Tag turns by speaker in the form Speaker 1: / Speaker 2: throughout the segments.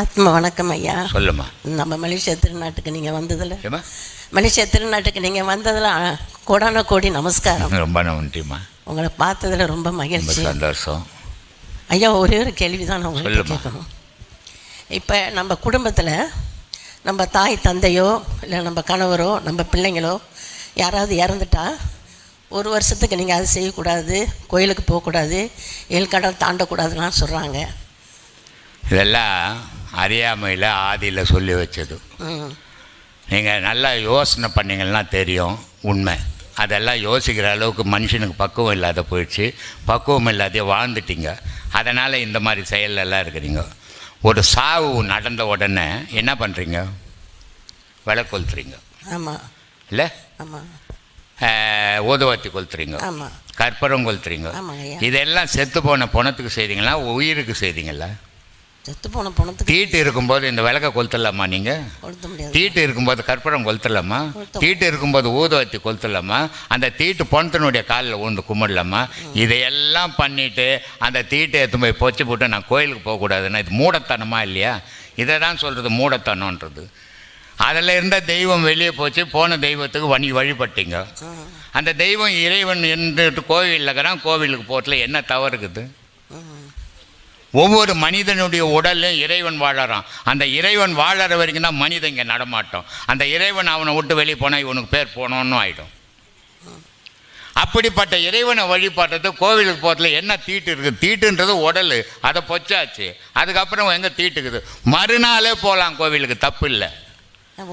Speaker 1: ஆத்ம வணக்கம் ஐயா.
Speaker 2: சொல்லுமா
Speaker 1: நம்ம மலேசியா திருநாட்டுக்கு நீங்கள் வந்ததில். மலேசியா திருநாட்டுக்கு நீங்கள் வந்ததில் கோடான கோடி நமஸ்காரம்.
Speaker 2: ரொம்ப நன்றிம்மா.
Speaker 1: உங்களை பார்த்ததில் ரொம்ப மகிழ்ச்சி.
Speaker 2: சந்தோஷம்.
Speaker 1: ஐயா ஒரே ஒரு கேள்வி தான் நான் உங்களுக்கு. கேட்கணும். இப்போ நம்ம குடும்பத்தில் நம்ம தாய் தந்தையோ இல்லை நம்ம கணவரோ நம்ம பிள்ளைங்களோ யாராவது இறந்துட்டா ஒரு வருஷத்துக்கு நீங்கள் அது செய்யக்கூடாது கோயிலுக்கு போகக்கூடாது ஏழ்கடல் தாண்டக்கூடாதுலாம் சொல்கிறாங்க
Speaker 2: இதெல்லாம் அறியாமையில் ஆதியில் சொல்லி வச்சது. நீங்கள் நல்லா யோசனை பண்ணீங்கன்னா தெரியும் உண்மை. அதெல்லாம் யோசிக்கிற அளவுக்கு மனுஷனுக்கு பக்குவம் இல்லாத போயிடுச்சு. பக்குவம் இல்லாதே வாழ்ந்துட்டீங்க. அதனால் இந்த மாதிரி செயல்ல எல்லாம் இருக்கிறீங்க. ஒரு சாவு நடந்த உடனே என்ன பண்ணுறீங்க விலை கொளுத்துறீங்க
Speaker 1: ஆமாம்
Speaker 2: இல்லை
Speaker 1: ஆமாம்
Speaker 2: ஊதுவத்தி கொளுத்துறீங்க.
Speaker 1: ஆமாம்
Speaker 2: கற்பூரம் கொளுத்துறீங்க. இதெல்லாம் செத்து போன பணத்துக்கு செய்தீங்களா? உயிருக்கு செய்தீங்களா?
Speaker 1: செத்து போன பணத்துக்கு
Speaker 2: தீட்டு இருக்கும்போது இந்த விளக்க கொளுத்தலாமா நீங்கள்
Speaker 1: முடியாது.
Speaker 2: தீட்டு இருக்கும்போது கற்பூரம் கொளுத்தலாமா. தீட்டு இருக்கும்போது ஊதுவத்தி கொளுத்தலாமா? அந்த தீட்டு பொணத்தினுடைய காலில் ஊந்து கும்பிடலாமா? இதையெல்லாம் பண்ணிட்டு அந்த தீட்டை எடுத்து போய் பொச்சு போட்டு நான் கோயிலுக்கு போகக்கூடாதுன்னா இது மூடத்தனமா இல்லையா? இதை தான் சொல்கிறது மூடத்தனன்றது அதில் இருந்த தெய்வம் வெளியே போச்சு போன தெய்வத்துக்கு வணி வழிபட்டீங்க. அந்த தெய்வம் இறைவன் இருந்துட்டு கோவிலில் இருக்கிறான் கோவிலுக்கு போகிறதுல என்ன தவறு இருக்குது? ஒவ்வொரு மனிதனுடைய உடலும் இறைவன் வாழறான். அந்த இறைவன் வாழற வரைக்கும் தான் மனிதன் இங்கே நடமாட்டோம். அந்த இறைவன் அவனை விட்டு வெளியே போனால் இவனுக்கு பேர் போனோன்னு ஆகிடும் அப்படிப்பட்ட இறைவனை வழிபாட்டது கோவிலுக்கு போகிறதுல என்ன தீட்டு இருக்குது தீட்டுன்றது உடல். அதை பொச்சாச்சு. அதுக்கப்புறம் எங்கே தீட்டுக்குது? மறுநாளே போகலாம் கோவிலுக்கு. தப்பு இல்லை.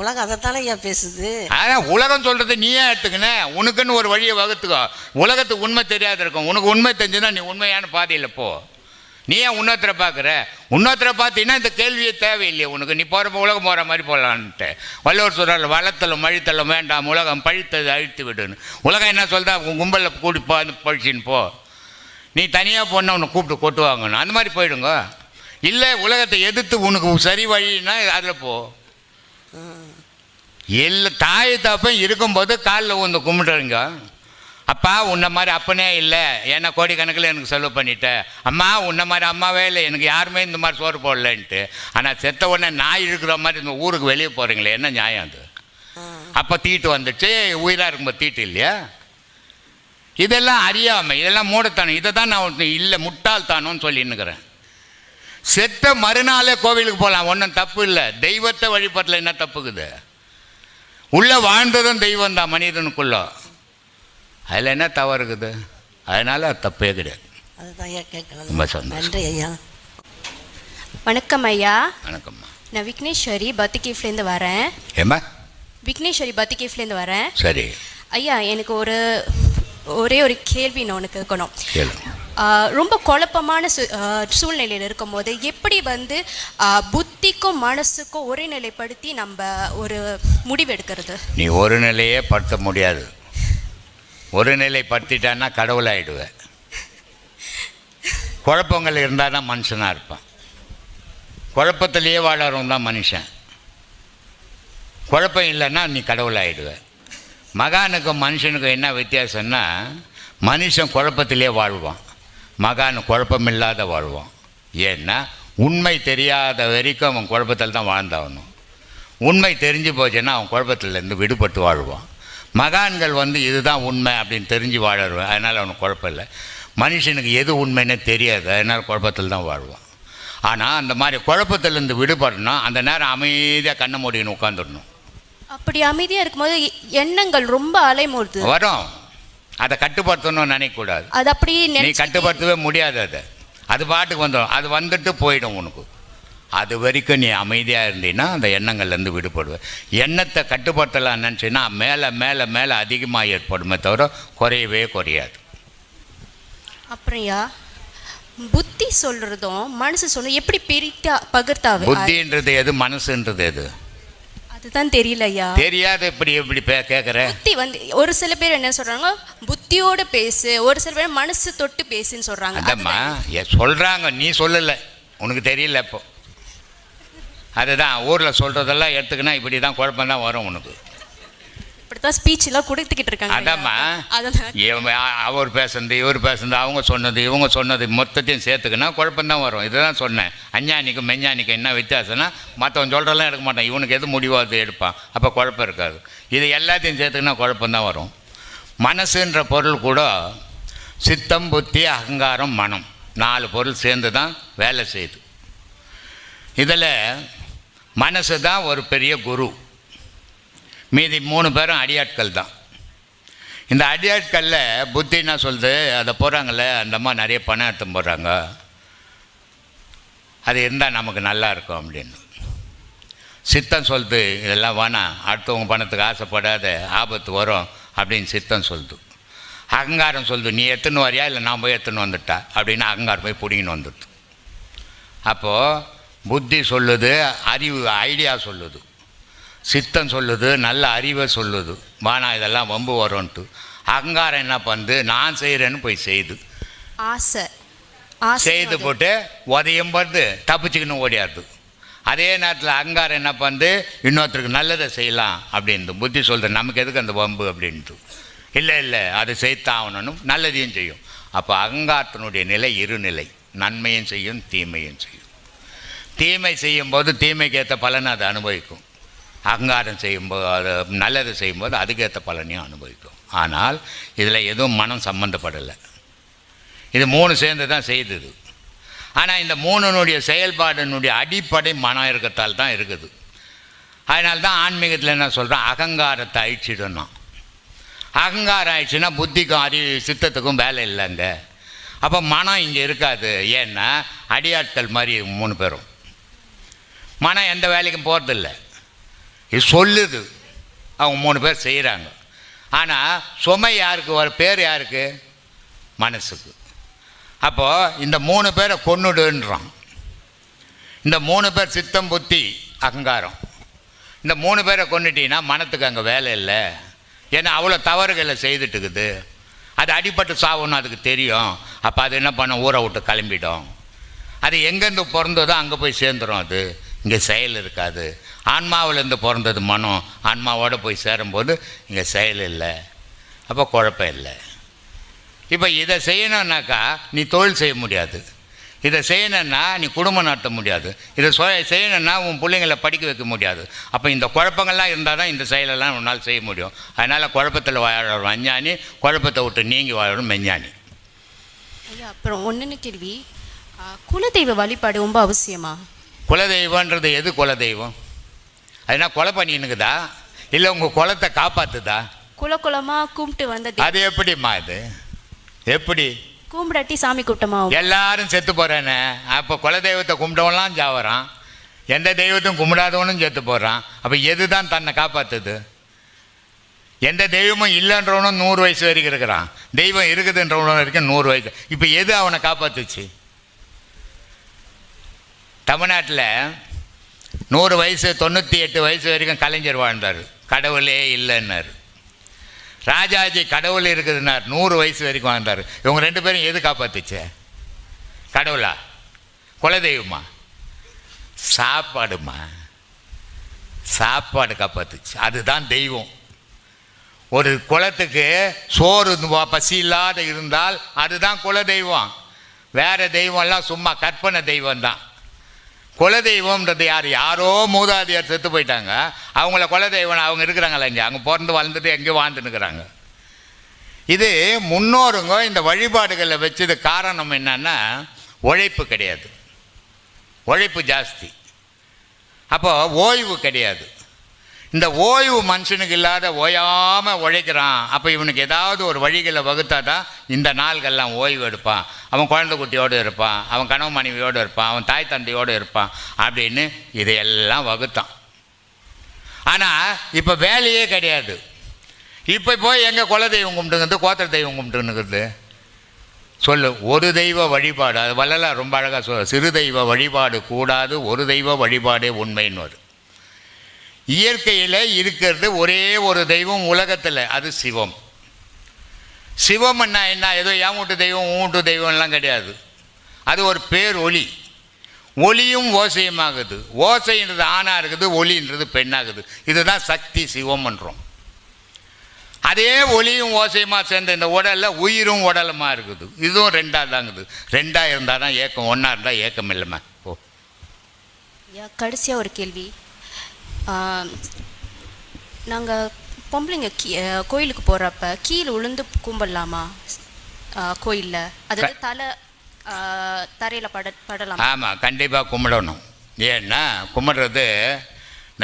Speaker 1: உலகம் அதைத்தானே ஐயா பேசுது?
Speaker 2: ஆனால் உலகம் சொல்கிறது நீயே எடுத்துக்கினே? உனக்குன்னு ஒரு வழியை வகுத்துக்கோ. உலகத்துக்கு உண்மை தெரியாத இருக்கும். உனக்கு உண்மை தெரிஞ்சுன்னா நீ உண்மையான பாதையில் போ. நீ ஏன் இன்னொருத்தரை பார்க்குற? இன்னொருத்தரை பார்த்தீங்கன்னா இந்த கேள்வியே தேவையில்லையே உனக்கு. நீ போகிற உலகம் போகிற மாதிரி போகலான்ட்டு வள்ளுவர் சொல்கிறார் வளத்தலும் மழித்தலும் வேண்டாம் உலகம் பழித்தது அழித்து விடுன்னு. உலகம் என்ன சொல்கிறா உன் கும்பலில் கூட்டி போ பழிச்சின்னு போ. நீ தனியாக போனால் உன்னை கூப்பிட்டு கொட்டுவாங்கன்னு. அந்த மாதிரி போயிடுங்க. இல்லை உலகத்தை எதிர்த்து உனக்கு சரி வழின்னா அதில் போ. எல்லா தாய் தப்பம் இருக்கும்போது காலில் வந்து கும்பிட்டுருங்க அப்பா உன்ன மாதிரி அப்பனே இல்லை. ஏன்னா கோடிக்கணக்கில் எனக்கு செலவு பண்ணிட்டேன் அம்மா உன்ன மாதிரி அம்மாவே இல்லை. எனக்கு யாருமே இந்த மாதிரி சோறு போடலன்ட்டு. ஆனால் செத்த உடனே நாய் இருக்கிற மாதிரி இந்த ஊருக்கு வெளியே போகிறீங்களே என்ன நியாயம் அது? அப்போ தீட்டு வந்துச்சு. உயிராக இருக்கும்போது தீட்டு இல்லையா? இதெல்லாம் அறியாமை. இதெல்லாம் மூடத்தனம். இதை தான் நான் இல்லை முட்டாள்தானோன்னு சொல்லின்னுக்கிறேன். செத்த மறுநாளே கோவிலுக்கு போகலாம் ஒன்றும் தப்பு இல்லை. தெய்வத்தை வழிபடல என்ன தப்புக்குது? உள்ளே வாழ்ந்ததும் தெய்வம் தான் மனிதனுக்குள்ள. அதில் என்ன தவறு இருக்குது? அதனால் அது தப்பே கிடையாது.
Speaker 1: அதுதான் ஐயா கேட்கணும்
Speaker 2: ரொம்ப சந்தோஷம்.
Speaker 1: நன்றி ஐயா.
Speaker 3: வணக்கம் ஐயா.
Speaker 2: வணக்கம்மா.
Speaker 3: நான் விக்னேஸ்வரி பத்திகேஃப்லேருந்து வரேன்.
Speaker 2: ஏம்மா?
Speaker 3: விக்னேஸ்வரி பத்திகேஃப்லேருந்து வரேன்.
Speaker 2: சரி.
Speaker 3: ஐயா எனக்கு ஒரு ஒரே ஒரு கேள்வி நான் உனக்கு ஆ, ரொம்ப குழப்பமான சூ சூழ்நிலையில் இருக்கும்போது எப்படி வந்து புத்திக்கும் மனசுக்கும் ஒருநிலைப்படுத்தி நம்ம ஒரு முடிவு எடுக்கிறது?
Speaker 2: நீ ஒரு நிலையே படுத்த முடியாது. ஒரு நிலை படுத்திட்டான்னா கடவுளாயிடுவேன் குழப்பங்கள் இருந்தால் தான் மனுஷனாக இருப்பான். குழப்பத்திலேயே வாழறவன் தான் மனுஷன். குழப்பம் இல்லைன்னா நீ கடவுளாயிடுவ மகானுக்கும் மனுஷனுக்கும் என்ன வித்தியாசம்னா மனுஷன் குழப்பத்திலே வாழ்வான். மகான் குழப்பமில்லாத வாழ்வான். ஏன்னா உண்மை தெரியாத வரைக்கும் அவன் குழப்பத்தில் தான் வாழ்ந்தாகணும். உண்மை தெரிஞ்சு போச்சுன்னா அவன் குழப்பத்திலேருந்து விடுபட்டு வாழ்வான். மகான்கள் வந்து இதுதான் உண்மை அப்படின்னு தெரிஞ்சு வாழறவன். அதனால் அவனுக்கு குழப்பம் இல்லை மனுஷனுக்கு எது உண்மைன்னு தெரியாது. அதனால் குழப்பத்தில் தான் வாழ்வான். ஆனால் அந்த மாதிரி குழப்பத்திலேருந்து விடுபடணும். அந்த நேரம் அமைதியாக கண்ணை மூடின்னு உட்காந்துடணும்
Speaker 3: அப்படி அமைதியாக இருக்கும்போது எண்ணங்கள் ரொம்ப அலைமோதுது.
Speaker 2: வரும். அதை கட்டுப்படுத்தணும்னு நினைக்கக்கூடாது.
Speaker 3: அது அப்படி
Speaker 2: நீ கட்டுப்படுத்தவே முடியாது அதை. அது பாட்டுக்கு வந்துடும். அது வந்துட்டு போயிடும் உனக்கு. அது வரைக்கும் நீ அமைதியாக இருந்தீன்னா அந்த எண்ணங்கள்லேருந்து விடுபடுவ. எண்ணத்தை கட்டுப்படுத்தலாம் நினச்சின்னா மேலே மேலே மேலே அதிகமாக ஏற்படுமே தவிர குறையவே குறையாது.
Speaker 3: அப்புறம்யா புத்தி சொல்றதும் மனசு சொல்றதும் எப்படி பிரித்தா பகிர்த்தாவே?
Speaker 2: புத்தின்றது எது மனசுன்றது எது?
Speaker 3: அதுதான் தெரியல ஐயா
Speaker 2: தெரியாத இப்படி இப்படி பே கேட்குற
Speaker 3: புத்தி வந்து ஒரு சில பேர் என்ன சொல்றாங்க? புத்தியோட பேசு ஒரு சில பேர் மனசு தொட்டு பேசுன்னு சொல்றாங்க.
Speaker 2: அதம்மா சொல்கிறாங்க நீ சொல்லலை. உனக்கு தெரியல இப்போ. அதுதான் ஊரில் சொல்கிறதெல்லாம் எடுத்துக்கினா இப்படி தான் குழப்பம் தான் வரும் உனக்கு.
Speaker 3: அப்படித்தான் ஸ்பீச் எல்லாம் கொடுத்துக்கிட்டு இருக்காங்க
Speaker 2: அதாம்மா அவர் பேசுனது இவர் பேசுனது அவங்க சொன்னது இவங்க சொன்னது மொத்தத்தையும் சேர்த்துக்கினா குழப்பம்தான் வரும். இதுதான் சொன்னேன். அஞ்ஞானிக்கும் மெஞ்ஞானிக்கும் என்ன வித்தியாசம்னா மற்றவன் சொல்கிறதெல்லாம் எடுக்க மாட்டான். இவனுக்கு எது முடிவோ அது எடுப்பான். அப்போ குழப்பம் இருக்காது. இது எல்லாத்தையும் சேர்த்துக்கினா குழப்பம்தான் வரும். மனசுன்ற பொருள் கூட சித்தம் புத்தி அகங்காரம் மனம். நாலு பொருள் சேர்ந்து தான் வேலை செய்யுது. இதில் மனசு தான் ஒரு பெரிய குரு. மீதி மூணு பேரும் அடியாட்கள் தான். இந்த அடியாட்களில் புத்தி என்ன சொல்லுது? அதை போகிறாங்கள அந்த அம்மா நிறைய பணம் எடுத்து போடுறாங்க. அது இருந்தால் நமக்கு நல்லா இருக்கும் அப்படின்னு. சித்தம் சொல்லுது இதெல்லாம் வேணாம் அடுத்தவங்க பணத்துக்கு ஆசைப்படாத ஆபத்து வரும் அப்படின்னு சித்தம் சொல்லுது. அகங்காரம் சொல்லுது நீ எத்துன்னு வரியா? இல்லை நான் போய் எத்துன்னு வந்துட்டா? அப்படின்னு அகங்காரம் போய் பிடிங்கின்னு வந்துடுது. அப்போது புத்தி சொல்லுது அறிவு ஐடியா சொல்லுது. சித்தம் சொல்லுது நல்ல அறிவை சொல்லுது. வானா இதெல்லாம் வம்பு வரும்ன்ட்டு அகங்காரம் என்ன பண்ணுது? நான் செய்கிறேன்னு போய் செய்யுது
Speaker 3: ஆசை.
Speaker 2: செய்து போட்டு உதயம் பண்ணுது தப்பிச்சுக்கின்னு ஓடியாருது அதே நேரத்தில் அகங்காரம் என்ன பண்ணுது? இன்னொருத்தருக்கு நல்லதை செய்யலாம் அப்படின்ட்டு புத்தி சொல்கிறது நமக்கு எதுக்கு அந்த வம்பு? அப்படின்ட்டு இல்லை இல்லை அது செய்தாகணும் நல்லதையும் செய்யும். அப்போ அகங்காரத்தினுடைய நிலை இருநிலை. நன்மையும் செய்யும் தீமையும் செய்யும். தீமை செய்யும்போது தீமைக்கு ஏற்ற பலனை அது அனுபவிக்கும். அகங்காரம் செய்யும்போது அது நல்லது செய்யும்போது அதுக்கேற்ற பலனையும் அனுபவிக்கும். ஆனால் இதில் எதுவும் மனம் சம்மந்தப்படலை இது மூணு சேர்ந்து தான் செய்தது ஆனால் இந்த மூணுனுடைய செயல்பாடுனுடைய அடிப்படை மனம் இருக்கத்தால் தான் இருக்குது. அதனால தான் ஆன்மீகத்தில் என்ன சொல்கிறோம் அகங்காரத்தை அழிச்சிடணும். அகங்காரம் ஆயிடுச்சுன்னா புத்திக்கும் அறி சித்தத்துக்கும் வேலை இல்லைங்க. அப்போ மனம் இங்கே இருக்காது. ஏன்னா அடியாட்கள் மாதிரி மூணு பேரும். மனம் எந்த வேலைக்கும் போகிறதில்ல இது சொல்லுது. அவங்க மூணு பேர் செய்கிறாங்க ஆனால் சுமை யாருக்கு வர பேர் யாருக்கு? மனசுக்கு. அப்போது இந்த மூணு பேரை கொன்னுடுன்றான். இந்த மூணு பேர் சித்தம் புத்தி அகங்காரம். இந்த மூணு பேரை கொண்டுட்டீங்கன்னா மனத்துக்கு அங்கே வேலை இல்லை. ஏன்னா அவ்வளோ தவறுகளை செய்துட்டு இருக்குது அது அடிபட்டு சாவுன்னு அதுக்கு தெரியும். அப்போ அது என்ன பண்ண ஊரை விட்டு கிளம்பிடும். அது எங்கேருந்து பிறந்ததோ அங்கே போய் சேர்ந்துடும் அது. இங்கே செயல் இருக்காது. ஆன்மாவிலேருந்து பிறந்தது மனம் ஆன்மாவோட போய் சேரும்போது இங்கே செயல் இல்லை. அப்போ குழப்பம் இல்லை. இப்போ இதை செய்யணுன்னாக்கா நீ தொழில் செய்ய முடியாது. இதை செய்யணுன்னா நீ குடும்பம் நடத்த முடியாது. இதை சொ செய்யணுன்னா உன் பிள்ளைங்களை படிக்க வைக்க முடியாது. அப்போ இந்த குழப்பங்கள்லாம் இருந்தால் தான் இந்த செயலெல்லாம் உன்னால் செய்ய முடியும். அதனால் குழப்பத்தில் வாழறோம் அஞ்ஞானி குழப்பத்தை விட்டு நீங்கி வாழணும் மெஞ்ஞானி.
Speaker 3: ஐயா அப்புறம் ஒன்றுன்னு கேள்வி. குலதெய்வ வழிபாடு ரொம்ப அவசியமா?
Speaker 2: குலதெய்வன்றது எது குலதெய்வம்? அது என்ன கொலை பண்ணினுக்குதா? இல்லை உங்கள் குலத்தை காப்பாற்றுதா
Speaker 3: குல குலமா கும்பிட்டு வந்த தெய்வம்.
Speaker 2: அது எப்படிம்மா இது எப்படி?
Speaker 3: கும்பிடாட்டி சாமி கூட்டமா
Speaker 2: எல்லாரும் செத்து போகிறானே அப்போ குலதெய்வத்தை கும்பிட்டவன்லாம் சாவறான் எந்த தெய்வத்தையும் கும்பிடாதவனும் செத்து போகிறான் அப்போ எது தான் தன்னை காப்பாற்றுது எந்த தெய்வமும் இல்லைன்றவனும் நூறு வயசு வரைக்கும் இருக்கிறான். தெய்வம் இருக்குதுன்றவனும் வரைக்கும் நூறு வயசு. இப்போ எது அவனை காப்பாற்றுச்சு தமிழ்நாட்டில் நூறு வயசு தொண்ணூற்றி எட்டு வயசு வரைக்கும் கலைஞர் வாழ்ந்தார். கடவுளே இல்லைன்னார். ராஜாஜி கடவுள் இருக்குதுன்னார். நூறு வயசு வரைக்கும் வாழ்ந்தார். இவங்க ரெண்டு பேரும் எது காப்பாத்துச்சு? கடவுளா? குலதெய்வமா? சாப்பாடுமா? சாப்பாடு காப்பாத்துச்சு. அதுதான் தெய்வம். ஒரு குளத்துக்கு சோறு பசி இல்லாத இருந்தால் அதுதான் குலதெய்வம். வேறு தெய்வம்லாம் சும்மா கற்பனை தெய்வம் தான் குலதெய்வம்ன்றது யார்? யாரோ மூதாதையார் செத்து போயிட்டாங்க. அவங்கள குலதெய்வம் அவங்க இருக்கிறாங்களா இங்கே. அவங்க பிறந்து வளர்ந்துட்டு எங்கேயோ வாழ்ந்துன்னுக்குறாங்க இது முன்னோருங்க இந்த வழிபாடுகளை வச்சது காரணம் என்னன்னா உழைப்பு கிடையாது. உழைப்பு ஜாஸ்தி. அப்போ ஓய்வு கிடையாது. இந்த ஓய்வு மனுஷனுக்கு இல்லாத ஓயாமல் உழைக்கிறான். அப்போ இவனுக்கு ஏதாவது ஒரு வழிகளை வகுத்தா தான் இந்த நாள்கள்லாம் ஓய்வு எடுப்பான். அவன் குழந்தை குட்டியோடு இருப்பான். அவன் கணவன் மனைவியோடு இருப்பான். அவன் தாய் தந்தையோடு இருப்பான் அப்படின்னு இதையெல்லாம் வகுத்தான். ஆனால் இப்போ வேலையே கிடையாது. இப்போ போய் எங்கள் குல தெய்வம் கும்பிட்டுங்கிறது கோத்திர தெய்வம் கும்பிட்டுங்கிறது? சொல்லு ஒரு தெய்வ வழிபாடு அது வள்ளலார் ரொம்ப அழகாக சொல்ல சிறு தெய்வ வழிபாடு கூடாது ஒரு தெய்வ வழிபாடே உண்மைன்னு வரும் இயற்கையில் இருக்கிறது ஒரே ஒரு தெய்வம் உலகத்தில் அது சிவம். சிவம்னா என்ன? ஏதோ என் வீட்டு தெய்வம் ஊட்டு தெய்வம்லாம் கிடையாது. அது ஒரு பேர் ஒளி ஒளியும் ஓசையுமாகுது. ஓசைன்றது ஆணாக இருக்குது ஒளின்றது பெண்ணாகுது. இதுதான் சக்தி சிவம்ன்றோம் அதே ஒளியும் ஓசையுமா சேர்ந்த இந்த உடலில் உயிரும் உடலுமா இருக்குது. இதுவும் ரெண்டாக தாங்குது. ரெண்டாக இருந்தால் தான் ஏக்கம் ஒன்றா இருந்தால் ஏக்கம் இல்லைம்மா. ஓ
Speaker 3: கடைசியாக ஒரு கேள்வி. நாங்கள் பொம்பளைங்க கீ கோயிலுக்கு போகிறப்ப கீழே உளுந்து கும்பிடலாமா? கோயிலில். அதாவது தலை தரையில் பட படலாம்?
Speaker 2: ஆமாம் கண்டிப்பாக கும்பிடணும். ஏன்னா கும்பிடுறது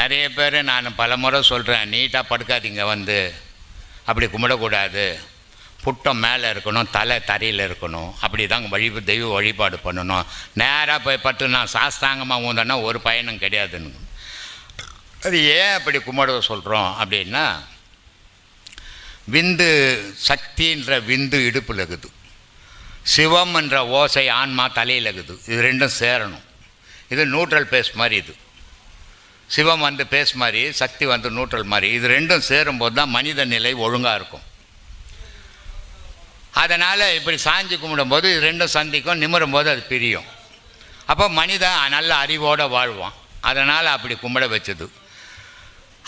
Speaker 2: நிறைய பேர் நான் பல முறை சொல்கிறேன் நீட்டாக படுக்காதீங்க வந்து. அப்படி கும்பிடக்கூடாது. புட்டம் மேலே இருக்கணும் தலை தரையில் இருக்கணும். அப்படி தான் வழி தெய்வ வழிபாடு பண்ணணும். நேராக போய் பட்டு நான் சாஸ்தாங்கமாக ஊந்தேன்னா ஒரு பயனும் கிடையாதுன்னு. அது ஏன் அப்படி கும்பிட சொல்கிறோம் அப்படின்னா விந்து சக்தின்ற விந்து இடுப்பில் இருக்குது சிவம் என்ற ஓசை ஆன்மா தலையில் இருக்குது இது ரெண்டும் சேரணும். இது நியூட்ரல் பேஸ் மாதிரி இது. சிவம் வந்து பேஸ் மாதிரி சக்தி வந்து நியூட்ரல் மாதிரி. இது ரெண்டும் சேரும்போது தான் மனித நிலை ஒழுங்காக இருக்கும். அதனால் இப்படி சாஞ்சி கும்பிடும்போது இது ரெண்டும் சந்திக்கும் நிமிரும் போது அது பிரியும். அப்போ மனிதன் நல்ல அறிவோடு வாழ்வான். அதனால் அப்படி கும்பிட வச்சது.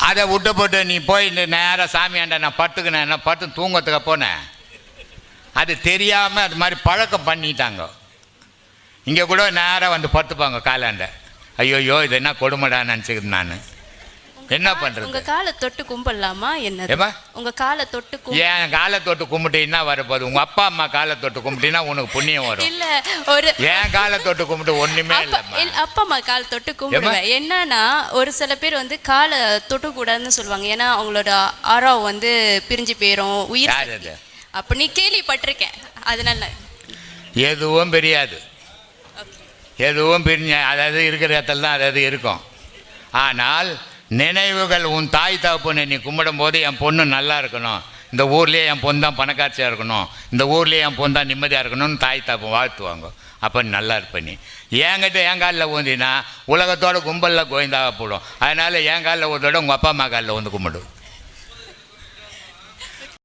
Speaker 2: அதை விட்டு போட்டு நீ போய் இந்த நேராக சாமியாண்ட நான் பட்டுக்கினேன் நான் பட்டு தூங்கத்துக்கு போனேன். அது தெரியாமல் அது மாதிரி பழக்கம் பண்ணிட்டாங்க. இங்கே கூட நேராக வந்து படுத்துப்பாங்க காலாண்ட. ஐயோயோ இது என்ன கொடுமைடா நினச்சிக்கிது நான். என்ன
Speaker 3: உங்க
Speaker 2: பண்ணுறது
Speaker 3: காலை தொட்டு கும்பிடலாமா என்னது?
Speaker 2: ஏம்மா?
Speaker 3: உங்க காலை தொட்டு
Speaker 2: ஏன் காலை தொட்டு கும்பிட்டீங்கன்னா வரப்போகுது? உங்கள் அப்பா அம்மா காலை தொட்டு கும்பிட்டீங்கன்னா உனக்கு புண்ணியம் வரும்.
Speaker 3: இல்ல ஒரு
Speaker 2: ஏன் காலை தொட்டு கும்பிட்டு இல்லைம்மா?
Speaker 3: இல்ல, அப்பா அம்மா கால் தொட்டு கும்பிடுவேன் என்னன்னா ஒரு சில பேர் வந்து காலை தொட்டு கூடாதுன்னு சொல்லுவாங்க. ஏன்னா அவங்களோட ஆறாவ் வந்து பிரிஞ்சு போயிரும் உயிர்? அப்ப நீ கேள்விப்பட்டிருக்கேன். அதனால
Speaker 2: எதுவும் தெரியாது எதுவும் பிரிஞ்ச அதாவது இருக்கிற இடத்துல தான் அதாவது இருக்கும். ஆனால் நினைவுகள் உன் தாய் தகப்பனை நீ கும்பிடும் போது என் பொண்ணு நல்லா இருக்கணும். இந்த ஊர்லேயே என் பொண்ணு தான் பணக்காட்சியாக இருக்கணும். இந்த ஊர்லேயே என் பொண்ணு தான் நிம்மதியாக இருக்கணும்னு தாய் தகப்பன் வாழ்த்துவாங்க. அப்போ நீ நல்லா இருப்ப நீ. என்கிட்ட என் காலில் ஊந்தினா உலகத்தோட கும்பலில் கோயந்தாக போடும். அதனால் என் காலில் ஊந்தோட உங்கள் அப்பா அம்மா காலில் வந்து கும்பிடுவோம்